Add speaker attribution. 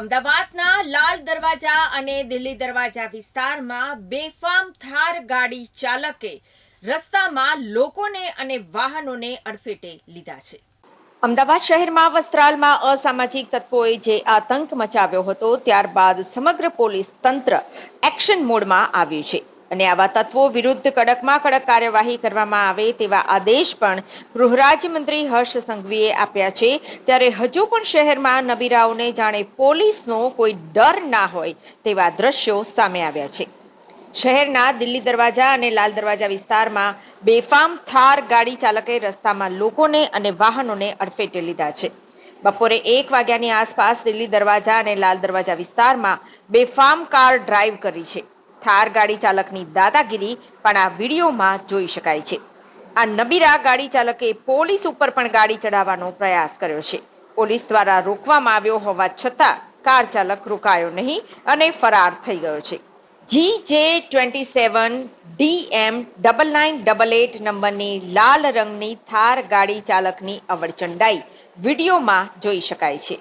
Speaker 1: અમદાવાદના લાલ દરવાજા અને દિલ્હી દરવાજા વિસ્તારમાં બેફામ થાર ગાડી ચાલકે રસ્તામાં લોકોને અને વાહનોને અડફેટે લીધા છે. અમદાવાદ શહેરમાં વસ્ત્રાલમાં અસામાજિક તત્વોએ જે આતંક મચાવ્યો હતો, ત્યારબાદ સમગ્ર પોલીસ તંત્ર એક્શન મોડમાં આવ્યું છે. અને આવા તત્વો વિરુદ્ધ કડકમાં કડક કાર્યવાહી કરવામાં આવે તેવા આદેશ પણ ગૃહરાજ્યમંત્રી હર્ષ સંઘવીએ આપ્યા છે. ત્યારે હજુ પણ શહેરમાં નબીરાઓને જાણે પોલીસનો કોઈ ડર ના હોય તેવા દ્રશ્યો સામે આવ્યા છે. શહેરના દિલ્હી દરવાજા અને લાલ દરવાજા વિસ્તારમાં બેફામ થાર ગાડી ચાલકે રસ્તામાં લોકોને અને વાહનોને અડફેટે લીધા છે. બપોરે એક વાગ્યાની આસપાસ દિલ્હી દરવાજા અને લાલ દરવાજા વિસ્તારમાં બેફામ કાર ડ્રાઈવ કરી છે. થાર ગાડી ચાલકની દાદાગીરી પણ આ વિડીયોમાં જોઈ શકાય છે. આ નબીરા ગાડી ચાલકે પોલીસ ઉપર પણ ગાડી ચડાવવાનો પ્રયાસ કર્યો છે. પોલીસ દ્વારા રોકવામાં આવ્યો હોવા છતાં કાર ચાલક રોકાયો નહીં અને ફરાર થઈ ગયો છે. G J twenty seven D M double nine double eight નંબરની લાલ રંગની થાર ગાડી ચાલકની અવરચંડાઈ વિડીયોમાં જોઈ શકાય છે.